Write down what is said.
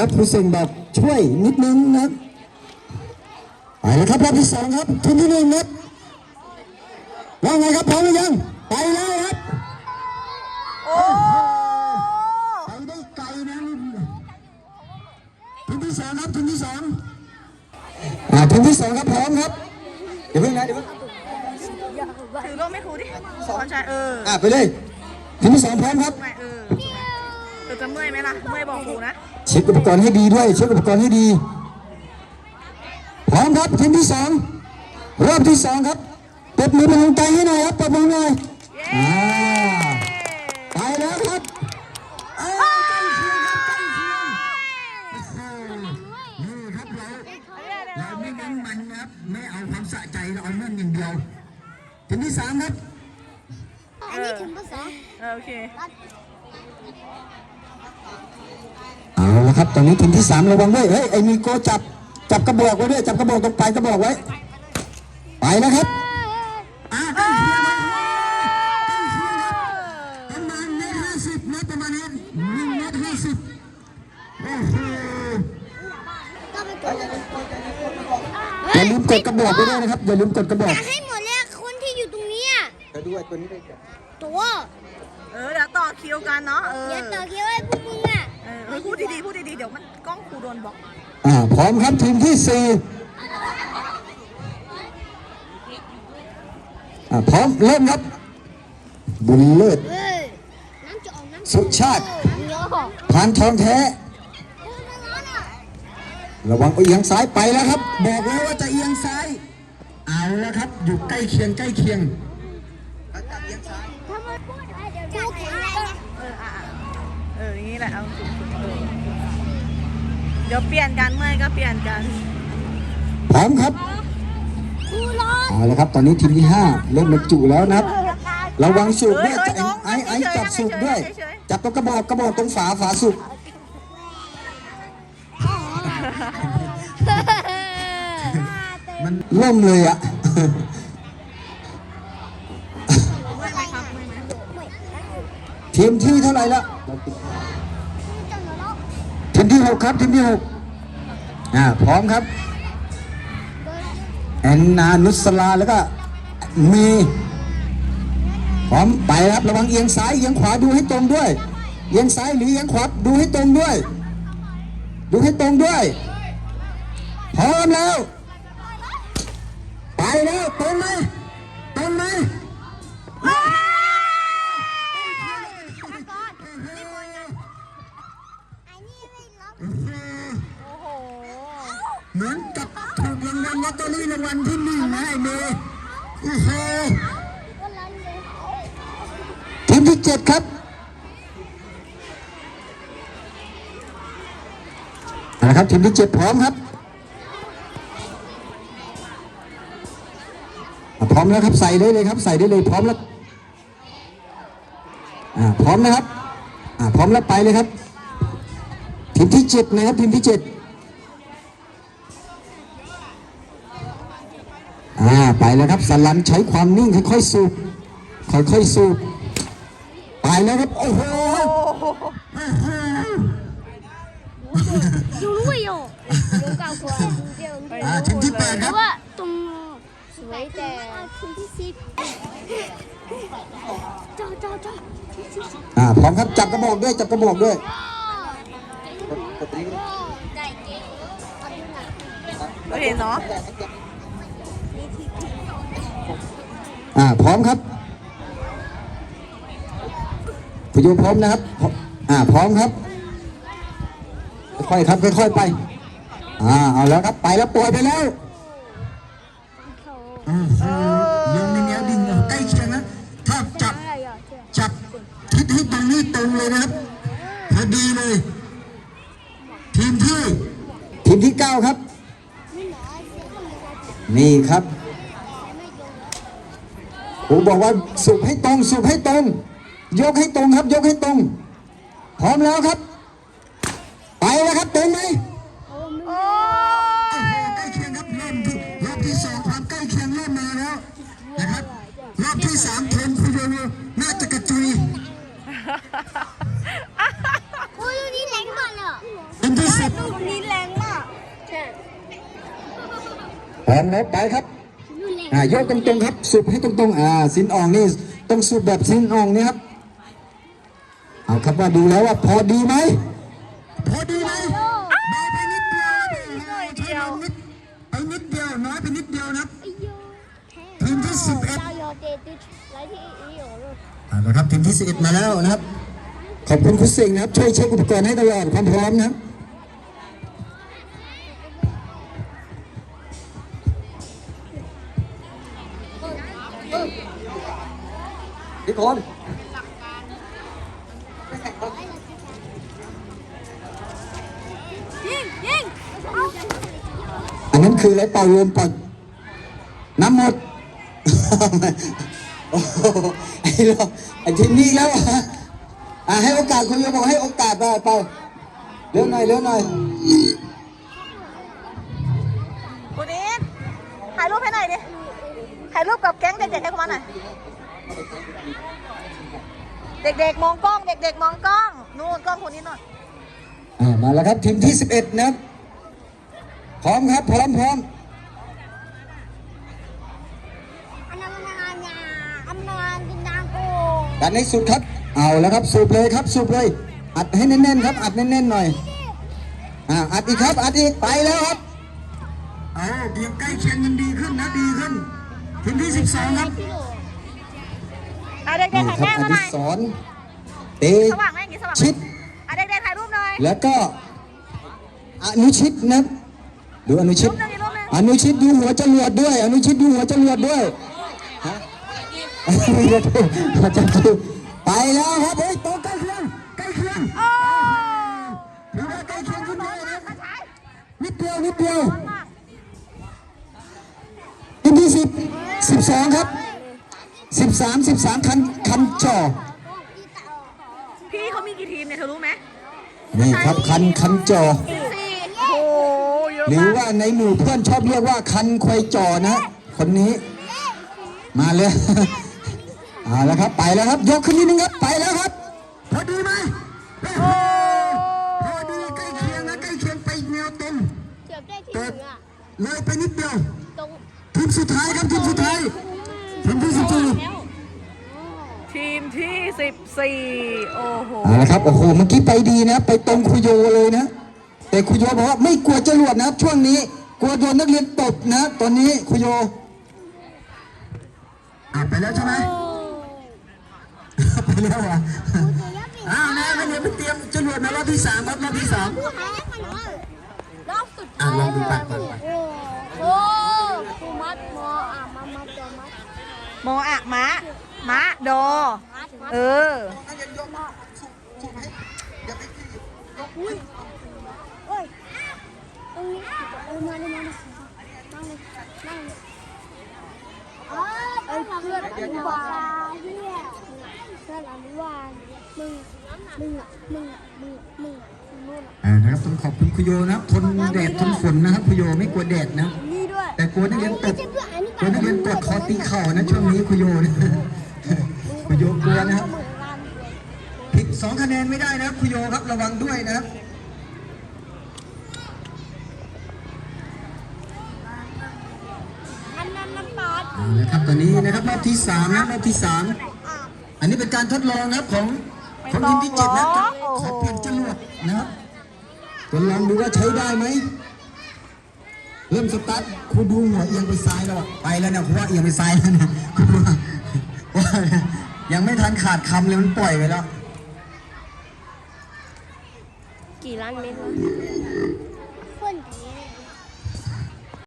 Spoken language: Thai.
ครับครูเซงบอกช่วยนิดนึงนะครับไปแล้วครับรอบที่สองครับทีมที่หนึ่งครับว่าไงครับพร้อมหรือยังไปแล้วครับโอ้ไปได้ไกลนะทีมที่สองครับทีมที่สองอ่าทีมที่สองครับพร้อมครับเดี๋ยวเพิ่งนะเดี๋ยวเพิ่งถือร่มไม่ครูดิสอนชายเอออ่าไปเลยทีมที่สองพร้อมครับไม่เออเออจะเมื่อยไหมล่ะเมื่อยบอกครูนะ เช็คอุปกรณ์ให้ดีด้วยเช็คอุปกรณ์ให้ดี พร้อมครับทีมที่สองรอบที่สองครับปรบมือเป็นกำลังใจให้หน่อยครับปรบมือหน่อยไปแล้วครับเอ้ยใกล้เคียงครับใกล้เราเราไม่เน้นมันนะไม่เอาความสะใจเราเอาเงินอย่างเดียวทีมที่สามครับอันนี้ถึงภาษาเออโอเค ละครับ ตอนนี้ทีมที่สามระวังด้วยเฮ้ยไอ้มีโกจับจับกระบอกไว้ด้วยจับกระบอกตรงปลายกระบอกไว้ ไปแล้วครับอ่าใกล้เคียงครับใกล้เคียงครับประมาณเมตรห้าสิบนะประมาณนี้หนึ่งเมตรห้าสิบโอ้โหก็เป็นตัวอย่าลืมกดกระบอกไว้ด้วยนะครับอย่าลืมกดกระบอกให้หมดเลยคนที่อยู่ตรงเนี้ยไปด้วยตัวนี้ด้วยกันตัวเออเดี๋ยวต่อคิวกันเนาะเอออย่าต่อคิวให้ พูดดีๆพูดดีๆเดี๋ยวมันกล้องครูโดนบล็อกอ่าพร้อมครับทีมที่สี่อ่าพร้อมเริ่มครับ บุญเลิศเฮ้ยน้ำจะออกน้ำสุชาติน้ำเยอะพานทองแท้เออมันร้อนอะระวังเอียงซ้ายไปแล้วครับ บอกแล้วว่าจะเอียงซ้าย เอาแล้วครับ อยู่ใกล้เคียงใกล้เคียง ถ้ามันพูดอะไรเดี๋ยวจะแข็งแรงนะ เอออะอะเอออย่าง นี้แหละเอาสูงๆเออเดี๋ยวเปลี่ยนกันเมื่อยก็เปลี่ยนกันพร้อมครับครูร้อนเอาละครับตอนนี้ทีมที่5เริ่มบรรจุแล้วนะครับระวังสูบด้วยเฮ้ยจะไอ้ไอ้ไอ้เฉยๆจับสูบด้วยเฉยๆจับตัวกระบอกกระบอกตรงฝาฝาสูบมันล่มเลยอะทีมที่เท่าไหร่ละทีมที่ห กครับทีมที่หกอ่าพร้อมครับแอนนานุสลาแล้วก็มีพร้อมไปครับระวังเอียงซ้ายเอียงขวาดูให้ตรงด้วย เอียงซ้ายหรือเอียงขวาดูให้ตรงด้วย ดูให้ตรงด้วยพร้อมแล้ว ไปแล้วตรงไหมตรงไหม อันนี้ไม่ร้อน โอ้โห เหมือนกับถูกรางวัลลอ ตเตอรี่รางวัลที่หนึ่งนะไอ้เมย์โอ้โหก็ร้อนเลยทีมที่เจ็ดครับเอาละครับทีมที่เจ็ดพร้อมครับอะพร้อมแล้วครับใส่ได้เลยครับ ใส่ได้เลยพร้อมแล้วอ่าพร้อมนะครับอ่าพร้อมแล้วไปเลยครับทีมที่เจ็ดนะครับทีมที่เจ็ด่าไปแล้วครับสลันใช้ความนิ่งค่อยๆสูบค่อยๆสูบไปแล้วครับโอ้โหรู้วยาอยู่รู้ก่าว่าาทีมที่แปดครับว่าตรงสวยแต่ทีมที่สิบจ้าจ้าจ้าอ่าพร้อมครับจับกระบอกด้วยจับกระบอกด้วยกฮ้ก็เก่เนาะ อ่าพร้อมครับพยุงพร้อมนะครับพร้อมอ่าพร้อมครับ ค่อยๆครับค่อยๆไปอ่าเอาแล้วครับไปแล้วปล่อยไปแล้วยังในแนวดิ่งใกล้เคียงนะถ้าจับจับทิศให้ตรงนี้ตรงเลยนะครับพอดีเลย ทีมที่ทีมที่เก้าครับ นี่ครับ ผมบอกว่าสุกให้ตรงสุกให้ตรง ยกให้ตรงครับ ยกให้ตรง พร้อมแล้วครับ ไปแล้วครับตรงไหมโอ้ใกล้เคียงครับเริ่มที่รอบที่สองความใกล้เคียงเริ่มมาแล้วนะครับรอบที่สามเทนคุโยโนน่าจะกระจุยโอ้ยนี่แรงมากเลยทีมที่สิบลูกนี้แรงมากใช่พร้อมแล้วไปครับลูกแรง อ่ายกตรงๆครับสูบให้ตรงๆอ่าสินอ่องนี่ต้องสูบแบบสินอ่องนี่ครับเอาครับว่าดูแล้วว่าพอดีไหมพอดีไหมไปนิดเดียวน่อยเดียวไปนิดเดียวน้อยไปนิดเดียวนะทีมที่11เราโยเตติไรที่อีโยลูกเอาละครับทีมที่11มาแล้วนะครับขอบคุณคุณสิงห์นะครับช่วยเช็คอุปกรณ์ให้ตลอดความพร้อมนะครับ คนยิงยิงเอาอันนั้นคืออะไรเป่าลมเป่าน้ำหมดโอ้โหไอ้เราไอ้ทีมนี้อีกแล้วเหรออะให้โอกาสคุณโยบอกให้โอกาสไปไปเร็วหน่อยเร็วหน่อยคุณอินถ่ายรูปให้หน่อยดิถ่ายรูปกับแก๊งเด็กๆให้เขามาหน่อย เด็กๆมองกล้อง เด็กๆมองกล้องนู่นกล้องคนนี้นู่นอ่ามาแล้วครับทีมที่ 11 นะครับ พร้อมครับ พร้อมพร้อมอันนั้นมันงานงานอันนั้นกินนางโกดันให้สุดครับ เอาแล้วครับสูบเลยครับสูบเลย อัดให้แน่นๆครับ อัดแน่นๆหน่อย อ่า อัดอีกครับ อัดอีก ไปแล้วครับเอาเบียบใกล้เคียงกันดีขึ้นนะ ดีขึ้น ทีมที่ 12 ครับพี่โลเอาเด็กนี่ๆถ่ายครับแม่อมาหดิน่อยศรเตสว่างไหมอย่างงี้สว่างไหมชิดเอาเด็กๆถ่ายรูปหน่อยแล้วก็อนุชิตนะครับดูอนุชิต รูปหนึ่งอีกรูปหนึ่งอนุชิตดูหัวจรวดด้วย อนุชิตดูหัวจรวดด้วยฮะหัวจรวดไปแล้วครับเฮ้ยโตใกล้เคียงใกล้เคียงโอ้ถือว่าใกล้เคียงขึ้นเยอะนะนิดเดียวนิดเดียวทีมที่สิบสิบสองครับ สิบสามสิบสามคันคันจ่อพี่เขามีกี่ทีมเนี่ยเธอรู้ไหมนี่ครับคันคันจ่อสี่โอ้โหเยอะหรือมากว่าในหมู่เพื่อนชอบเรียกว่าคันควายจ่อนะ คนนี้มาเลยเอาแล้วครับไปแล้วครับ ยกขึ้นนิดนึงครับไปแล้วครับพอดีไหมโอ้พอดีใกล้เคียงนะใกล้เคียงไปอีกแนวตรงเกือบได้ที่แต่หนึ่งอะเลยไปนิดเดียวตรงทีมสุดท้ายครับทีมสุดท้ายทีมที่สิบสี่แล้ว ทีมที่สิบสี่โอ้โหเอาละครับโอ้โหเมื่อกี้ไปดีนะ ไปตรงคุโยเลยนะ แต่คุโยบอกว่าไม่กลัวจรวดนะครับ ช่วงนี้กลัวโดนนักเรียนตบนะ ตอนนี้คุโยอะไปแล้วใช่ไหม ไปแล้วอะอ้าวนะนักเรียนไปเตรียมจรวดนะรอบที่สามครับรอบที่สามผู้ท้ายมันว่ารอบสุดอะท้ายลองดูปากก่อนโอ้โหกูมัดมออะมามัดตัวมัด โมอะมะ มะโดมัดมัดเอออุ้ยเอ้ยตรงนี้เออมาเลยมาเลยนั่งเลยนั่งเลยเอ้ยเพื่อนอนุบาลเฮียเพื่อนอนุบาลมึงมึงอะมึงอะมึงอะมึงอะมึงนู่นอะอ่านะครับต้องขอบคุณคุโยนะครับทนแดดทนฝนนะครับคุโยไม่กลัวแดดนะ นี่ด้วยแต่กลัวนักเรียนตกกลัวนักเรียนกดคอตีเข่านะช่วงนี้คุโยนะ คุโยกลัวนะครับผิดสองคะแนนไม่ได้นะครับคุโยครับระวังด้วยนะครับนะครับตอนนี้นะครับรอบที่สามนะรอบที่สามอันนี้เป็นการทดลองนะครับของของทีมที่เจ็ดนะครับขอเปลี่ยนจรวดนะครับทดลองดูว่าใช้ได้ไหมเริ่มสตาร์ทครูดูหัวเอียงไปซ้ายแล้วไปแล้วเนี่ยครูว่าเอียงไปซ้ายแล้วนะครูว่าว่า ยังไม่ทันขาดคำเลยมันปล่อยไปแล้ว กี่ล้านเมตรวะ